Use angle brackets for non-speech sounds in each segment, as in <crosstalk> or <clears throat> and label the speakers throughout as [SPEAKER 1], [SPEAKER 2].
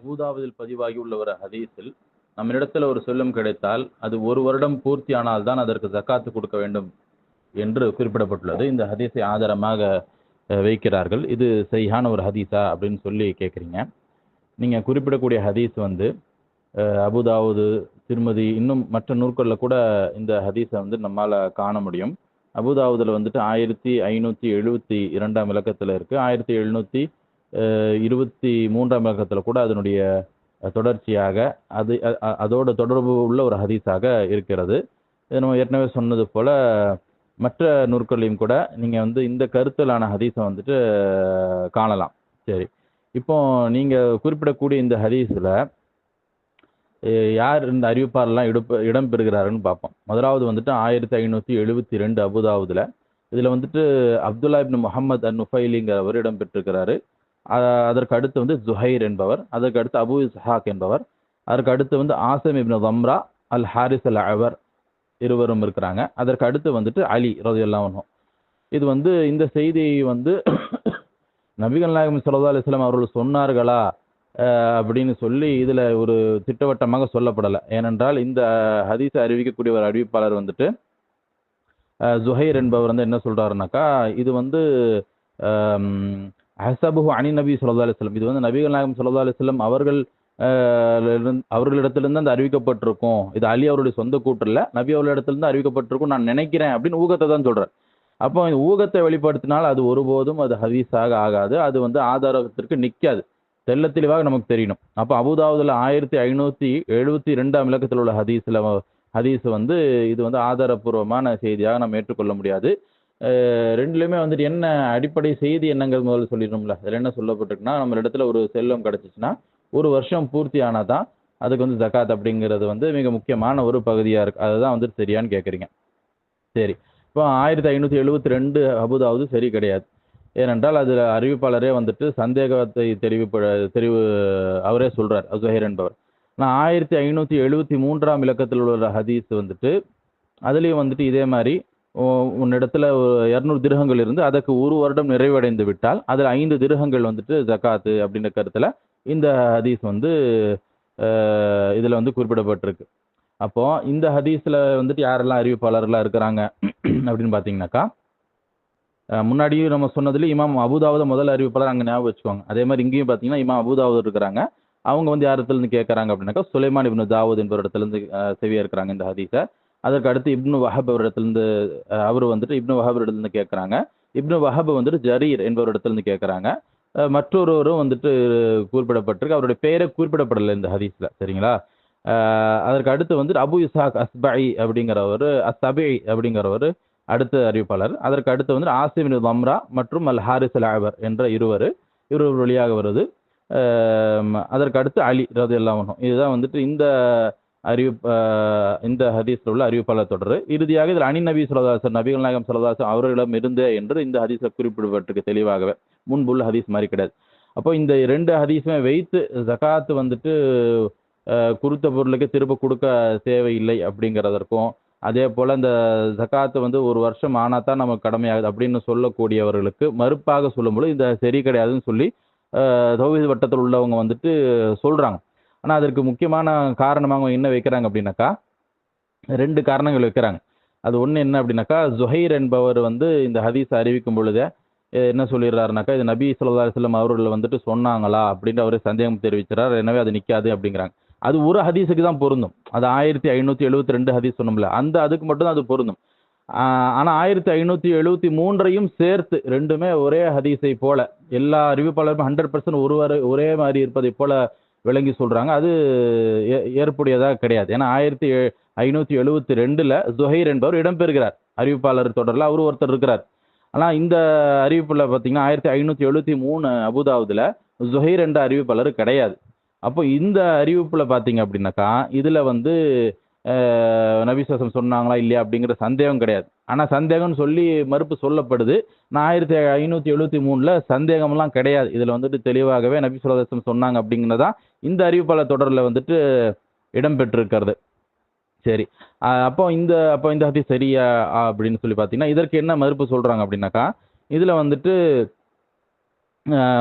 [SPEAKER 1] அபுதாபுதில் பதிவாகி உள்ள ஒரு ஹதீஸில் நம்மிடத்தில் ஒரு செல்லம் கிடைத்தால் அது ஒரு வருடம் பூர்த்தி ஆனால் தான் அதற்கு ஜக்காத்து கொடுக்க வேண்டும் என்று குறிப்பிடப்பட்டுள்ளது. இந்த ஹதீஸை ஆதாரமாக வைக்கிறார்கள். இது சரியான ஒரு ஹதீஸா அப்படின்னு சொல்லி கேட்குறீங்க நீங்கள் குறிப்பிடக்கூடிய ஹதீஸ் வந்து அபுதாவுது திருமதி இன்னும் மற்ற நூற்களில் கூட இந்த ஹதீஸை வந்து நம்மால் காண முடியும். அபுதாவுதில் வந்துட்டு ஆயிரத்தி ஐநூற்றி எழுபத்தி இரண்டாம் இலக்கத்தில் இருக்குது ஆயிரத்தி எழுநூற்றி இருபத்தி மூன்றாம் இலக்கத்தில் கூட அதனுடைய தொடர்ச்சியாக அது அதோட தொடர்பு உள்ள ஒரு ஹதீஸாக இருக்கிறது. இது நம்ம ஏற்கனவே சொன்னது போல் மற்ற நூற்களையும் கூட நீங்கள் வந்து இந்த கருத்தலான ஹதீஸை வந்துட்டு காணலாம். சரி. இப்போ நீங்கள் குறிப்பிடக்கூடிய இந்த ஹதீஸில் யார் இந்த அறிவிப்பாரெல்லாம் இடுப்பு இடம் பெறுகிறாருன்னு பார்ப்போம். முதலாவது வந்துட்டு ஆயிரத்தி ஐநூற்றி எழுபத்தி ரெண்டு அபுதாவுதில் இதில் வந்துட்டு அப்துல்லா இப்னு முகமது அன் நுஃபைலிங்கிறவர் இடம் பெற்றிருக்கிறாரு. அதற்கு அடுத்து வந்து ஜுஹைர் என்பவர் அதற்கு அடுத்து அபு இஸ்ஹாக் என்பவர் அதற்கு அடுத்து வந்து ஆசம் இப்னு தம்ரா அல் ஹாரிஸ் அல் அவர் இருவரும் இருக்கிறாங்க. அதற்கு அடுத்து வந்துட்டு அலி ரதியல்லாஹு ஒன்றும் இது வந்து இந்த செய்தியை வந்து <coughs> நபிகள் நாயகம் ஸல்லல்லாஹு அலிஸ்லாம் அவர்கள் சொன்னார்களா அஹ், அப்படின்னு சொல்லி இதில் ஒரு திட்டவட்டமாக சொல்லப்படலை. ஏனென்றால் இந்த ஹதீஸை அறிவிக்கக்கூடிய ஒரு அறிவிப்பாளர் வந்துட்டு ஜுஹைர் என்பவர் வந்து என்ன சொல்கிறாருனாக்கா இது வந்து ஹசபுஹு அணி நபி சொல்லா அலுவலம் இது வந்து நபிகள் நாயகம் சொல்லா அலுவலம் அவர்கள் இருந்து- அவர்களிடத்திலிருந்து அந்த அறிவிக்கப்பட்டிருக்கும். இது அலி அவருடைய சொந்த கூற்றில் நபி அவர்களிடத்திலிருந்து அறிவிக்கப்பட்டிருக்கும். நான் நினைக்கிறேன் அப்படின்னு ஊகத்தை தான் சொல்கிறார் அப்போ இந்த ஊகத்தை வெளிப்படுத்தினால் அது ஒருபோதும் அது ஹதீஸாக ஆகாது. அது வந்து ஆதாரத்திற்கு நிற்காது தெல்ல தெளிவாக நமக்கு தெரியணும். அப்போ அபுதாவுதில் ஆயிரத்தி ஐநூற்றி எழுபத்தி ரெண்டாம் இலக்கத்தில் உள்ள ஹதீஸில் ஹதீஸ் வந்து இது வந்து ஆதாரப்பூர்வமான செய்தியாக நம்ம ஏற்றுக்கொள்ள முடியாது. ரெண்டுலையுமே வந்துட்டு என்ன அடிப்படை செய்தி என்னங்கிறது முதல்ல சொல்லிடணும்ல. அதில் என்ன சொல்லப்பட்டிருக்குன்னா நம்ம இடத்துல ஒரு செல்வம் கிடச்சிச்சின்னா ஒரு வருஷம் பூர்த்தி ஆனால் தான் அதுக்கு வந்து ஜக்காத் அப்படிங்கிறது வந்து மிக முக்கியமான ஒரு பகுதியாக இருக்குது அதுதான் வந்துட்டு சரியான்னு கேட்குறீங்க சரி. இப்போ ஆயிரத்தி ஐநூற்றி எழுபத்தி ரெண்டு அபுதாவது சரி கிடையாது. ஏனென்றால் அதில் அறிவிப்பாளரே வந்துட்டு சந்தேகத்தை தெரிவிப்ப தெரிவு அவரே சொல்கிறார் அசுஹைர் என்பவர். நான் ஆயிரத்தி ஐநூற்றி எழுபத்தி மூன்றாம் இலக்கத்தில் உள்ள ஹதீஸ் வந்துட்டு அதுலேயும் வந்துட்டு இதே மாதிரி உன்னிடத்துல இரநூறு திருகங்கள் இருந்து அதற்கு ஒரு வருடம் நிறைவடைந்து விட்டால் அதில் ஐந்து திருகங்கள் வந்துட்டு ஜக்காத்து அப்படின்ற கருத்தில் இந்த ஹதீஸ் வந்து இதில் வந்து குறிப்பிடப்பட்டிருக்கு. அப்போ இந்த ஹதீஸில் வந்துட்டு யாரெல்லாம் அறிவிப்பாளர்களாக இருக்கிறாங்க அப்படின்னு பார்த்தீங்கன்னாக்கா முன்னாடியும் நம்ம சொன்னதுல இமாம் அபுதாவத முதல் அறிவிப்பாளர் அங்கே ஞாபகம் வச்சுக்கோங்க. அதே மாதிரி இங்கேயும் பார்த்தீங்கன்னா இமாம் அபுதாவுத் இருக்கிறாங்க. அவங்க வந்து யாரத்துலேருந்து கேட்குறாங்க அப்படின்னாக்கா சுலைமான் இப்னு தாவூத் என்பவர் இடத்துலேருந்து செவியா இருக்கிறாங்க இந்த ஹதீஸை. அதற்கு அடுத்து இப்னு வஹப் அவரிடத்துலேருந்து அவர் வந்துட்டு இப்னு வஹப் இடத்துலேருந்து கேட்குறாங்க. இப்னு வஹப் வந்துட்டு ஜரீர் என்பவர் இடத்துலேருந்து கேட்குறாங்க மற்றொருவரும் வந்துட்டு குறிப்பிடப்பட்டிருக்கு. அவருடைய பெயரை குறிப்பிடப்படலை இந்த ஹதீஸில். சரிங்களா? அதற்கு அடுத்து வந்துட்டு அபு இசாக் அஸ்பாயி அப்படிங்கிறவர் அஸ்தபி அப்படிங்கிறவர் அடுத்த அறிவிப்பாளர். அதற்கு அடுத்து வந்து ஆசிமின் வம்ரா மற்றும் அல் ஹாரிஸ் அல் ஆவர் என்ற இருவர் இருவர் வழியாக வருது. அதற்கு அடுத்து அலி ரது எல்லாம் இதுதான் வந்துட்டு இந்த அறிவிப் இந்த ஹதீஸில் உள்ள அறிவிப்பாளர் தொடர். இறுதியாக இதில் அனி நபி சுரதாசன் நபிகள் நாயகம் சுரதாசன் அவர்களிடம் இருந்தே என்று இந்த ஹதீஸில் குறிப்பிடப்பட்டிருக்கு தெளிவாகவே முன்புள்ள ஹதீஸ் மாதிரி கிடையாது. அப்போ இந்த ரெண்டு ஹதீஸுமே வைத்து ஜகாத்து வந்துட்டு குறித்த பொருளுக்கு திரும்ப கொடுக்க தேவையில்லை அப்படிங்கிறதற்கும் அதே போல் இந்த ஜகாத்து வந்து ஒரு வருஷம் ஆனால் தான் நமக்கு கடமையாகுது அப்படின்னு சொல்லக்கூடியவர்களுக்கு மறுப்பாக சொல்லும்போது இந்த சரி கிடையாதுன்னு சொல்லி தௌஹீத் வட்டத்தில் உள்ளவங்க வந்துட்டு சொல்கிறாங்க ஆனால் அதற்கு முக்கியமான காரணமாக அவங்க என்ன வைக்கிறாங்க அப்படின்னாக்கா ரெண்டு காரணங்கள் வைக்கிறாங்க. அது ஒன்று என்ன அப்படின்னாக்கா ஜுஹைர் என்பவர் வந்து இந்த ஹதீஸ் அறிவிக்கும் பொழுதே என்ன சொல்லிடுறாருனாக்கா இது நபி சொல்லா அலைஹி வஸல்லம் அவர்கள் வந்துட்டு சொன்னாங்களா அப்படின்னு அவர் சந்தேகம் தெரிவிக்கிறார். எனவே அது நிற்காது அப்படிங்கிறாங்க. அது ஒரு ஹதீஸுக்கு தான் பொருந்தும். அது ஆயிரத்தி ஐநூற்றி எழுபத்தி ரெண்டு ஹதீஸ் சொன்னோம்ல அந்த அதுக்கு மட்டும் தான் அது பொருந்தும். ஆனால் ஆயிரத்தி ஐநூற்றி எழுபத்தி மூன்றையும் சேர்த்து ரெண்டுமே ஒரே ஹதீஸை போல எல்லா அறிவிப்பாளரும் ஹண்ட்ரட் பர்சன்ட் ஒருவர் ஒரே மாதிரி இருப்பதை போல விளங்கி சொல்றாங்க. அது ஏ- ஏற்புடையதாக கிடையாது. ஏன்னா ஆயிரத்தி ஐநூற்றி எழுபத்தி ரெண்டுல ஜுஹைர் என்பவர் இடம்பெறுகிறார். அறிவிப்பாளர் தொடரில் அவர் ஒருத்தர் இருக்கிறார். ஆனால் இந்த அறிவிப்பில் பார்த்தீங்கன்னா ஆயிரத்தி ஐநூற்றி எழுபத்தி மூணு அபுதாவுதுல ஜுஹைர் என்ற அறிவிப்பாளர் கிடையாது. அப்போ இந்த அறிவிப்பில் பார்த்தீங்க அப்படின்னாக்கா இதுல வந்து நபிசாசம் சொன்னாங்களா இல்லையா அப்படிங்கிற சந்தேகம் கிடையாது. ஆனால் சந்தேகம்னு சொல்லி மறுப்பு சொல்லப்படுது. நான் ஆயிரத்தி ஐநூற்றி எழுபத்தி மூணில் சந்தேகம்லாம் கிடையாது. இதில் வந்துட்டு தெளிவாகவே நபி சுல்லாசம் சொன்னாங்க அப்படிங்கிறதா இந்த அறிவிப்பாளர் தொடரில் வந்துட்டு இடம்பெற்றிருக்கிறது. சரி. அப்போ இந்த அப்போ இந்த ஹதீஸ் சரியா அப்படின்னு சொல்லி பார்த்தீங்கன்னா இதற்கு என்ன மறுப்பு சொல்கிறாங்க அப்படின்னாக்கா இதில் வந்துட்டு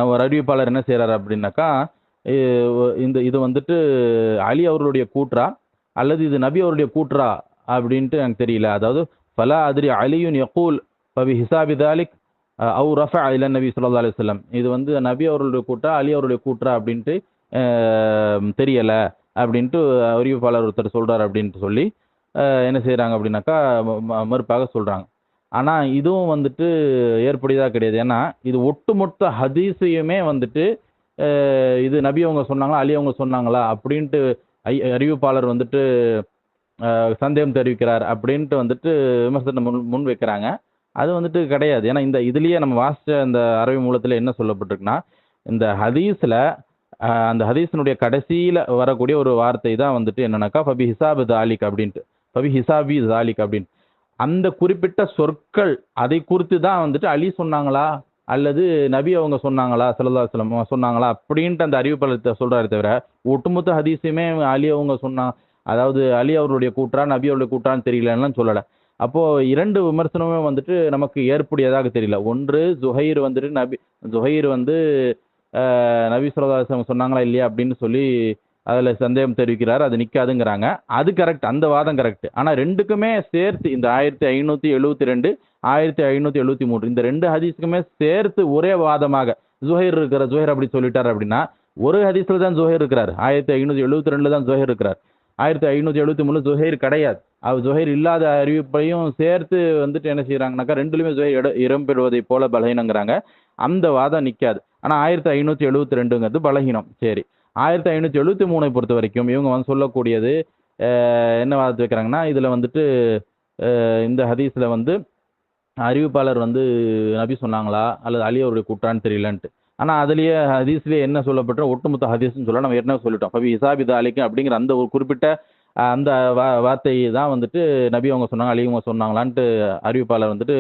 [SPEAKER 1] ஒரு அறிவிப்பாளர் என்ன செய்கிறாரு அப்படின்னாக்கா இந்த இது வந்துட்டு அலி அவர்களுடைய கூற்றா அல்லது இது நபி அவருடைய கூற்றா அப்படின்ட்டு எனக்கு தெரியல. அதாவது ஃபலா அதிரி அலியுன் யகூல் பவி ஹிசாபி தாலிக் அவு ரஃபா இல நபி சொல்லா அலைஹி இது வந்து நபி அவர்களுடைய கூட்டா அலி அவருடைய கூற்றா அப்படின்ட்டு தெரியலை அப்படின்ட்டு அறிவிப்பாளர் ஒருத்தர் சொல்கிறார் அப்படின்ட்டு சொல்லி என்ன செய்கிறாங்க அப்படின்னாக்கா ம- ம- மறுப்பாக சொல்கிறாங்க ஆனால் இதுவும் வந்துட்டு ஏற்புடையதா கிடையாது. ஏன்னா இது ஒட்டுமொத்த ஹதீஸையுமே வந்துட்டு இது நபி அவங்க சொன்னாங்களா அலி அவங்க சொன்னாங்களா அப்படின்ட்டு ஐ- அறிவிப்பாளர் வந்துட்டு சந்தேகம் தெரிவிக்கிறார் அப்படின்ட்டு வந்துட்டு விமர்சனம் முன் முன் வைக்கிறாங்க. அது வந்துட்டு கிடையாது. ஏன்னா இந்த இதுலேயே நம்ம வாசிச்ச இந்த அரபி மூலத்தில் என்ன சொல்லப்பட்டிருக்குன்னா இந்த ஹதீஸில் அந்த ஹதீஸினுடைய கடைசியில் வரக்கூடிய ஒரு வார்த்தை தான் வந்துட்டு என்னன்னாக்கா ஃபபி ஹிசாபு தாலிக் அப்படின்ட்டு. ஃபபி ஹிசாபி தாலிக் அப்படின்ட்டு. அந்த குறிப்பிட்ட சொற்கள் அதை குறித்து தான் வந்துட்டு அலி சொன்னாங்களா? அல்லது நபி அவங்க சொன்னாங்களா சல்லல்லாஹு அலைஹி சொன்னாங்களா அப்படின்ட்டு அந்த அறிவிப்பாளத்தை சொல்றாரு தவிர ஒட்டுமொத்த ஹதீஸுமே அலி அவங்க சொன்னான் அதாவது அலி அவருடைய கூற்றா நபி அவருடைய கூற்றான்னு தெரியலன்னு சொல்லலை. அப்போ இரண்டு விமர்சனமே வந்துட்டு நமக்கு ஏற்புடையதாக தெரியல. ஒன்று ஜுஹைர் வந்துட்டு நபி ஜுஹைர் வந்து நபி ஸல்லல்லாஹு சொன்னாங்களா இல்லையா அப்படின்னு சொல்லி அதில் சந்தேகம் தெரிவிக்கிறார். அது நிற்காதுங்கிறாங்க. அது கரெக்ட் அந்த வாதம் கரெக்ட் ஆனால் ரெண்டுக்குமே சேர்த்து இந்த ஆயிரத்தி ஐநூற்றி எழுபத்தி ரெண்டு ஆயிரத்தி ஐநூற்றி எழுபத்தி மூன்று. இந்த ரெண்டு ஹதீஸுக்குமே சேர்த்து ஒரே வாதமாக ஜுஹைர் இருக்கிற ஜுஹைர் அப்படி சொல்லிட்டார் அப்படின்னா ஒரு ஹதீஸில் தான் ஜுஹைர் இருக்கிறார். ஆயிரத்தி ஐநூற்றி எழுபத்தி ரெண்டில் தான் ஜுஹைர் இருக்கிறார். ஆயிரத்தி ஐநூற்றி எழுபத்தி மூணு ஜுஹைர் கிடையாது. அவர் ஜுஹைர் இல்லாத அறிவிப்பையும் சேர்த்து வந்துட்டு என்ன செய்கிறாங்கனாக்கா ரெண்டுலையுமே ஜுஹைர் இட இடம்பெறுவதை போல பலகீனங்கிறாங்க. அந்த வாதம் நிற்காது ஆனால் ஆயிரத்தி ஐநூற்றி எழுபத்தி ரெண்டுங்கிறது பலகீனம். சரி. ஆயிரத்தி ஐநூற்றி எழுபத்தி மூணை பொறுத்த வரைக்கும் இவங்க வந்து சொல்லக்கூடியது என்ன வாதத்தை வைக்கிறாங்கன்னா இதில் வந்துட்டு இந்த ஹதீஸில் வந்து அறிவிப்பாளர் வந்து நபி சொன்னாங்களா? அல்லது அலி அவருடைய கூட்டான்னு தெரியலன்ட்டு. ஆனால் அதுலேயே ஹதீஸ்லேயே என்ன சொல்லப்பட்ட ஒட்டுமொத்த ஹதீஸ்னு சொல்ல நம்ம ஏற்கனவே சொல்லிட்டோம். பவி இசாபிதா அலிக்கும் அப்படிங்கிற அந்த ஒரு குறிப்பிட்ட அந்த வா வார்த்தை தான் வந்துட்டு நபி அவங்க சொன்னாங்க அலி அவங்க சொன்னாங்களான்ட்டு அறிவிப்பாளர் வந்துட்டு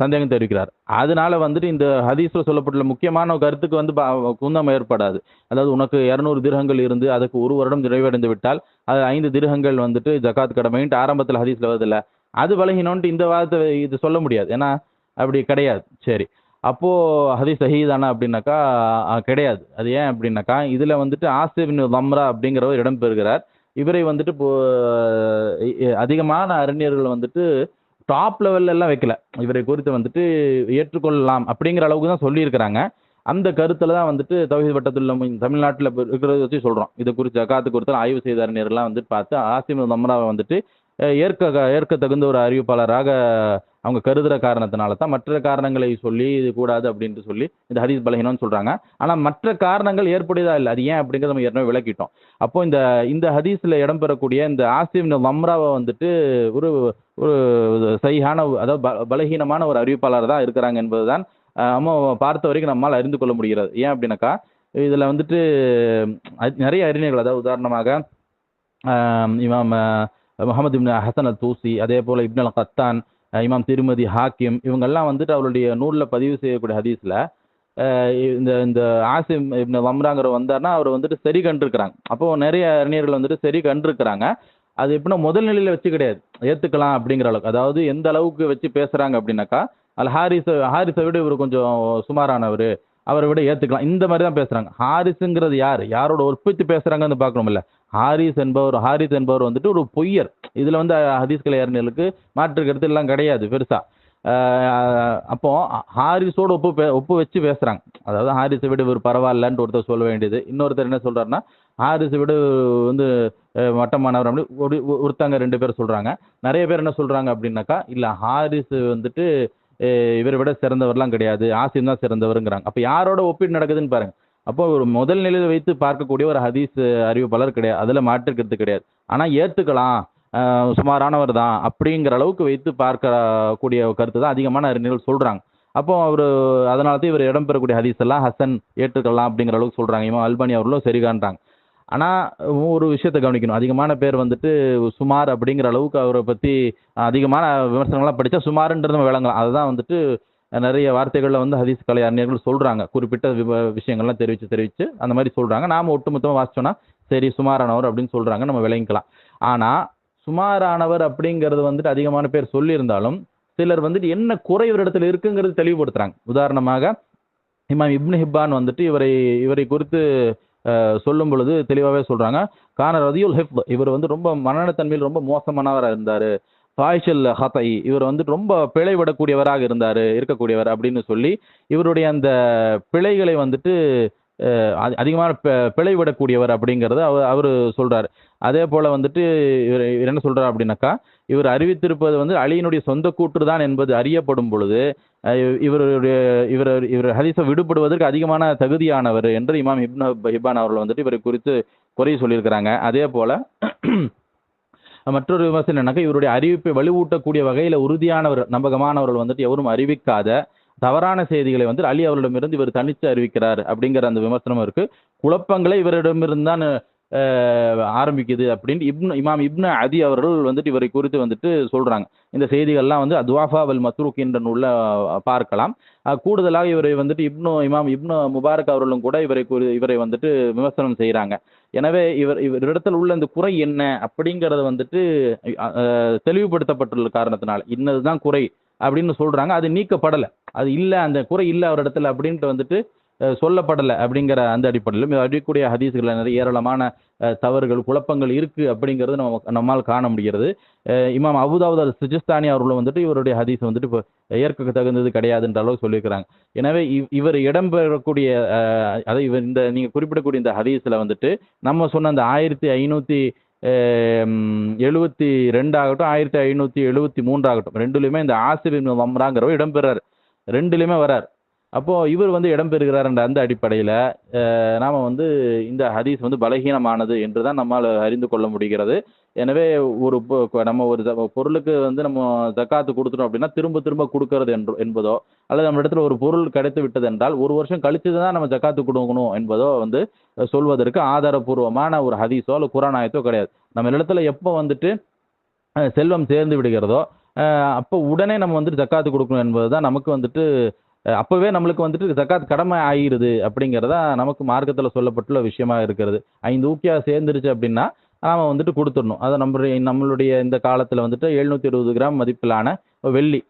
[SPEAKER 1] சந்தேகம் தெரிவிக்கிறார். அதனால வந்துட்டு இந்த ஹதீஸில் சொல்லப்பட்டுள்ள முக்கியமான கருத்துக்கு வந்து குந்தம் ஏற்படாது. அதாவது உனக்கு இரநூறு திருகங்கள் இருந்து அதுக்கு ஒரு வருடம் நிறைவடைந்து விட்டால் அது ஐந்து திருகங்கள் வந்துட்டு ஜகாத் கடமைன்ட்டு ஆரம்பத்தில் ஹதீஸில் வருதில்லை. அது பலகீனம்ன்ட்டு இந்த வாதத்தை இது சொல்ல முடியாது. ஏன்னா அப்படி கிடையாது. சரி. அப்போ ஹதீஸ் சஹீதானா அப்படின்னாக்கா கிடையாது. அது ஏன் அப்படின்னாக்கா இதுல வந்துட்டு ஆசிபின் லம்ரா அப்படிங்கிறவர் இடம் பெறுகிறார் இவரை வந்துட்டு இப்போ அதிகமான அறிஞர்கள் வந்துட்டு டாப் லெவல்ல எல்லாம் வைக்கல. இவரை குறித்து வந்துட்டு ஏற்றுக்கொள்ளலாம் அப்படிங்கிற அளவுக்கு தான் சொல்லியிருக்கிறாங்க. அந்த கருத்துல தான் வந்துட்டு தௌஹீத் வட்டத்தில் தமிழ்நாட்டில் இருக்கிறத வச்சு சொல்றோம். இதை குறித்து அக்காத்து குறித்து ஆய்வு செய்த அறிஞர்லாம் வந்துட்டு பார்த்து ஆசிம் தம்ராவை வந்துட்டு ஏற்க ஏற்க தகுந்த ஒரு அறிவிப்பாளராக அவங்க கருதுகிற காரணத்தினால தான் மற்ற காரணங்களை சொல்லி இது கூடாது அப்படின்ட்டு சொல்லி இந்த ஹதீஸ் பலகீனம்னு சொல்கிறாங்க ஆனால் மற்ற காரணங்கள் ஏற்புடையதா இல்லை. அது ஏன் அப்படிங்கிறத நம்ம ஏற்கனவே விளக்கிட்டோம். அப்போ இந்த இந்த ஹதீஸில் இடம்பெறக்கூடிய இந்த ஆசிம் வம்ராவை வந்துட்டு ஒரு ஒரு சரியான அதாவது ப- பலகீனமான ஒரு அறிவிப்பாளர் தான் இருக்கிறாங்க என்பதுதான் அஹ், நம்ம பார்த்த வரைக்கும் நம்மால் அறிந்து கொள்ள முடிகிறது. ஏன் அப்படின்னாக்கா இதில் வந்துட்டு நிறைய அறிஞர்கள் அதாவது உதாரணமாக ஆம், இமாம் முகமது இப்னு ஹசன் அல் தூசி அதே போல் இப்னு அல் கத்தான் இமாம் திருமதி ஹாக்கிம் இவங்கெல்லாம் வந்துட்டு அவருடைய நூலில் பதிவு செய்யக்கூடிய ஹதீஸில் இந்த இந்த ஆசிம் இப்னு வம்ராங்கிற வந்தார்னா அவர் வந்துட்டு சரி கண்டிருக்கிறாங்க அப்போ நிறைய அறிஞர்கள் வந்துட்டு சரி கண்டிருக்கிறாங்க அது எப்படின்னா முதல் நிலையில் வச்சு கிடையாது. ஏற்றுக்கலாம் அப்படிங்கிற அளவுக்கு. அதாவது எந்த அளவுக்கு வச்சு பேசுகிறாங்க அப்படின்னாக்கா அல் ஹாரிஸ் ஹாரிஸை விட இவர் கொஞ்சம் சுமாரானவர். அவரை விட ஏத்துக்கலாம். இந்த மாதிரி தான் பேசுறாங்க. ஹாரிஸுங்கிறது யார்? யாரோட ஒப்பித்து பேசுறாங்கன்னு பார்க்கணும்ல ஹாரிஸ் என்பவர் ஹாரிஸ் என்பவர் வந்துட்டு ஒரு பொய்யர். இதுல வந்து ஹதீஸ் கலை மாற்று கருத்து எல்லாம் கிடையாது பெருசா. அப்போ ஹாரிஸோட ஒப்பு பே- ஒப்பு வச்சு பேசுறாங்க. அதாவது ஹாரிஸை விட இவர் பரவாயில்லன்ட்டு ஒருத்தர் சொல்ல வேண்டியது. இன்னொருத்தர் என்ன சொல்றாருன்னா ஹாரிஸை விட வந்து மட்டமானவர் அப்படி ஒரு ஒருத்தங்க ரெண்டு பேர் சொல்றாங்க. நிறைய பேர் என்ன சொல்றாங்க அப்படின்னாக்கா இல்ல ஹாரிஸ் வந்துட்டு இவரை விட சிறந்தவர்லாம் கிடையாது. ஆசிம் தான் சிறந்தவருங்கிறாங்க. அப்போ யாரோட ஒப்பீடு நடக்குதுன்னு பாருங்க. அப்போ ஒரு முதல் நிலையில் வைத்து பார்க்கக்கூடிய ஒரு ஹதீஸ் அறிவிப்பாளர் கிடையாது. அதில் மாற்றுக்கிறது கிடையாது. ஆனால் ஏற்றுக்கலாம் சுமாரானவர் தான் அப்படிங்கிற அளவுக்கு வைத்து பார்க்கக்கூடிய கருத்து தான் அதிகமான அறிஞர்கள் சொல்கிறாங்க அப்போ அவர் அதனால தான் இவர் இடம்பெறக்கூடிய ஹதீஸ் எல்லாம் ஹசன் ஏற்றுக்கலாம் அப்படிங்கிற அளவுக்கு சொல்கிறாங்க இவன் அல்பானி அவர்களும் சரி காண்றாங்க ஆனால் ஒரு விஷயத்தை கவனிக்கணும். அதிகமான பேர் வந்துட்டு சுமார் அப்படிங்கிற அளவுக்கு அவரை பற்றி அதிகமான விமர்சனங்கள்லாம் படித்தா சுமாருன்றது நம்ம விளங்கலாம். அதுதான் வந்துட்டு நிறைய வார்த்தைகளில் வந்து ஹதீஸ் கலை அறிஞர்கள் சொல்கிறாங்க குறிப்பிட்ட விஷயங்கள்லாம் தெரிவித்து தெரிவித்து அந்த மாதிரி சொல்கிறாங்க நாம ஒட்டுமொத்தமாக வாசிச்சோம்னா சரி சுமாரானவர் அப்படின்னு சொல்கிறாங்க நம்ம விளங்கிக்கலாம். ஆனால் சுமாரானவர் அப்படிங்கிறது வந்துட்டு அதிகமான பேர் சொல்லியிருந்தாலும் சிலர் வந்துட்டு என்ன குறை ஒரு இடத்துல இருக்குங்கிறது தெளிவுபடுத்துகிறாங்க உதாரணமாக இமாம் இப்னு ஹிப்பான் வந்துட்டு இவரை இவரை குறித்து சொல்லும் பொழுது தெளிவாகவே சொல்றாங்க. கான ரதியுல் ஹிஃப் இவர் வந்து ரொம்ப மனநலத்தன்மையில் ரொம்ப மோசமானவராக இருந்தார். காய்ச்சல் ஹத்தை இவர் வந்து ரொம்ப பிழை விடக்கூடியவராக இருந்தார் இருக்கக்கூடியவர் அப்படின்னு சொல்லி இவருடைய அந்த பிழைகளை வந்துட்டு அதி- அதிகமான பிழை விடக்கூடியவர் அப்படிங்கிறத அவர் அவர் சொல்றாரு. அதே போல வந்துட்டு இவர் இவர் என்ன சொல்றாரு அப்படின்னாக்கா இவர் அறிவித்திருப்பது வந்து அலியினுடைய சொந்த கூற்று தான் என்பது அறியப்படும் பொழுது இவருடைய இவர் இவர் ஹதீஸை விடுபடுவதற்கு அதிகமான தகுதியானவர் என்று இமாம் இப்னு ஹிபான் அவர்கள் வந்துட்டு இவரை குறித்து குறை சொல்லியிருக்கிறாங்க. அதே போல <clears throat> மற்றொரு விமர்சனம் என்னக்கா இவருடைய அறிவிப்பை வலுவூட்டக்கூடிய வகையில் உறுதியானவர் நம்பகமானவர்கள் வந்துட்டு எவரும் அறிவிக்காத தவறான செய்திகளை வந்து அலி அவர்களிடமிருந்து இவர் தனித்து அறிவிக்கிறார் அப்படிங்கிற அந்த விமர்சனம் இருக்கு. குழப்பங்களை இவரிடமிருந்து தான் ஆரம்பிக்குது அப்படின்னு இப்னு இமாம் இப்னு அதி அவர்கள் வந்துட்டு இவரை குறித்து வந்துட்டு சொல்றாங்க. இந்த செய்திகள்லாம் வந்து அத்வாஃபா வல் மத்ரூக் என்ற நூலில் பார்க்கலாம். கூடுதலாக இவரை வந்துட்டு இப்னு இமாம் இப்னு முபாரக் அவர்களும் கூட இவரை குறி இவரை வந்துட்டு விமர்சனம் செய்கிறாங்க எனவே இவர் இவரிடத்தில் உள்ள இந்த குறை என்ன அப்படிங்கிறத வந்துட்டு தெளிவுபடுத்தப்பட்டுள்ள காரணத்தினால இன்னதுதான் குறை அப்படின்னு சொல்றாங்க. அது நீக்கப்படலை. அது இல்லை அந்த குறை இல்லை அவரிடத்துல அப்படின்ட்டு வந்துட்டு சொல்லப்படலை அப்படிங்கிற அந்த அடிப்படையிலும் இது அடிக்கூடிய ஹதீஸ்களில் நிறைய ஏராளமான தவறுகள் குழப்பங்கள் இருக்கு அப்படிங்கிறது நம்ம நம்மால் காண முடிகிறது. இமாம் அபுதாவுத் அல் சிஜிஸ்தானி அவர்களும் வந்துட்டு இவருடைய ஹதீஸ் வந்துட்டு இப்போ ஏற்க தகுந்தது கிடையாதுன்ற அளவுக்கு சொல்லியிருக்கிறாங்க. எனவே இவ் இவர் இடம்பெறக்கூடிய அதை அதாவது இவர் இந்த நீங்கள் குறிப்பிடக்கூடிய இந்த ஹதீஸில் வந்துட்டு நம்ம சொன்ன அந்த ஆயிரத்தி ஐநூற்றி எழுபத்தி ரெண்டாகட்டும் ஆயிரத்தி ஐநூற்றி எழுபத்தி மூன்றாகட்டும் ரெண்டுலையுமே இந்த ஆசிரியர் வம்ராங்கிறவர் இடம்பெறார் ரெண்டுலையுமே வரார். அப்போ இவர் வந்து இடம்பெறுகிறார் என்ற அந்த அடிப்படையில் நாம வந்து இந்த ஹதீஸ் வந்து பலகீனமானது என்று தான் நம்மால் அறிந்து கொள்ள முடிகிறது. எனவே ஒரு நம்ம ஒரு பொருளுக்கு வந்து நம்ம தக்காத்து கொடுத்துட்டோம் அப்படின்னா திரும்ப திரும்ப கொடுக்கறது என்று என்பதோ அல்லது நம்ம இடத்துல ஒரு பொருள் கிடைத்து விட்டது என்றால் ஒரு வருஷம் கழித்து தான் நம்ம ஜக்காத்து கொடுக்கணும் என்பதோ வந்து சொல்வதற்கு ஆதாரபூர்வமான ஒரு ஹதீஸோ அல்லது குரான் ஆயத்தோ கிடையாது. நம்ம இடத்துல எப்போ வந்துட்டு செல்வம் சேர்ந்து விடுகிறதோ அப்போ உடனே நம்ம வந்துட்டு ஜக்காத்து கொடுக்கணும் என்பது தான் நமக்கு வந்துட்டு அப்பவே நம்மளுக்கு வந்துட்டு ஜக்காத் கடமை ஆகிருது அப்படிங்கிறதா நமக்கு மார்க்கத்தில் சொல்லப்பட்டுள்ள விஷயமா இருக்கிறது. ஐந்து ஊக்கியா சேர்ந்துருச்சு அப்படின்னா நாம வந்துட்டு கொடுத்துடணும். அதை நம்மளுடைய நம்மளுடைய இந்த காலத்தில் வந்துட்டு எழுநூற்றி இருபது கிராம் மதிப்பிலான வெள்ளி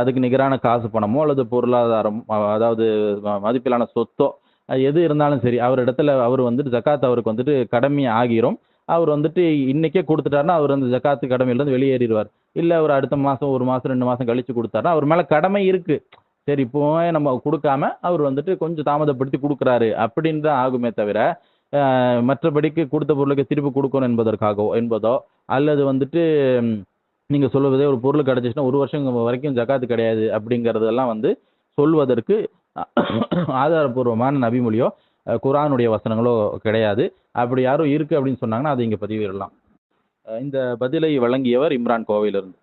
[SPEAKER 1] அதுக்கு நிகரான காசு பணமோ அல்லது பொருளாதாரம் அதாவது மதிப்பிலான சொத்தோ எது இருந்தாலும் சரி அவர் இடத்துல அவர் வந்துட்டு ஜக்காத் அவருக்கு வந்துட்டு கடமை ஆகிரும். அவர் வந்துட்டு இன்னைக்கே கொடுத்துட்டாருன்னா அவர் அந்த ஜக்காத்து கடமையிலேருந்து வெளியேறிடுவார். இல்லை அவர் அடுத்த மாதம் ஒரு மாதம் ரெண்டு மாதம் கழிச்சு கொடுத்தாருன்னா அவர் மேலே கடமை இருக்கு. சரி இப்போவே நம்ம கொடுக்காம அவர் வந்துட்டு கொஞ்சம் தாமதப்படுத்தி கொடுக்குறாரு. அப்படின்னு தான் ஆகுமே தவிர மற்றபடிக்கு கொடுத்த பொருளுக்கு திருப்பி கொடுக்கணும் என்பதற்காகவோ என்பதோ அல்லது வந்துட்டு நீங்கள் சொல்வதே சொல்லுவதே ஒரு பொருள் கிடச்சிச்சுன்னா ஒரு வருஷம் வரைக்கும் ஜக்காத்து கிடையாது அப்படிங்கிறதெல்லாம் வந்து சொல்வதற்கு ஆதாரபூர்வமான நபிமொழியோ குரானுடைய வசனங்களோ கிடையாது. அப்படி யாரும் இருக்குது அப்படின்னு சொன்னாங்கன்னா அதை இங்கே பதிவிடலாம். இந்த பதிலை வழங்கியவர் இம்ரான் கோவையிலிருந்து.